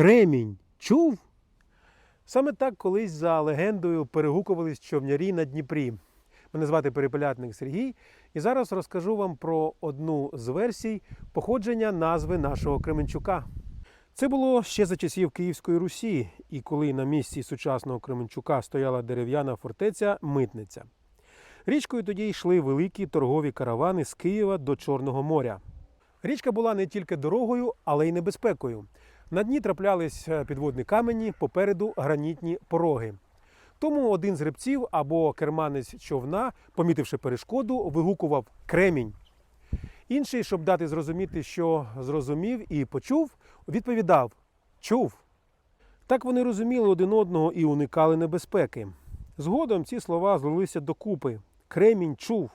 Кремінь чув? Саме так колись за легендою перегукувались човнярі на Дніпрі. Мене звати Перепелятник Сергій, і зараз розкажу вам про одну з версій походження назви нашого Кременчука. Це було ще за часів Київської Русі, і коли на місці сучасного Кременчука стояла дерев'яна фортеця Митниця. Річкою тоді йшли великі торгові каравани з Києва до Чорного моря. Річка була не тільки дорогою, але й небезпекою. На дні траплялись е, підводні камені, попереду гранітні пороги. Тому один з гребців або керманець човна, помітивши перешкоду, вигукував кремінь. Інший, щоб дати зрозуміти, що зрозумів і почув, відповідав чув. Так вони розуміли один одного і уникали небезпеки. Згодом ці слова злилися докупи. Кремінь чув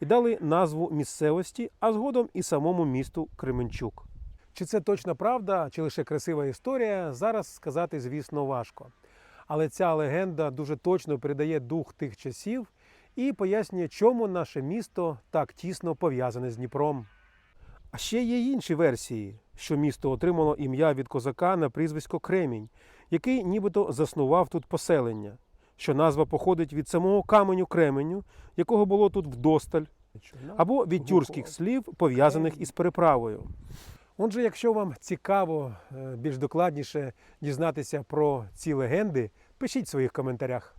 і дали назву місцевості, а згодом і самому місту Кременчук. Чи це точна правда, чи лише красива історія, зараз сказати, звісно, важко. Але ця легенда дуже точно передає дух тих часів і пояснює, чому наше місто так тісно пов'язане з Дніпром. А ще є інші версії, що місто отримало ім'я від козака на прізвисько Кремінь, який нібито заснував тут поселення, що назва походить від самого каменю Кременю, якого було тут вдосталь, або від тюркських слів, пов'язаних із переправою. Отже, якщо вам цікаво е, більш докладніше дізнатися про ці легенди, пишіть в своїх коментарях.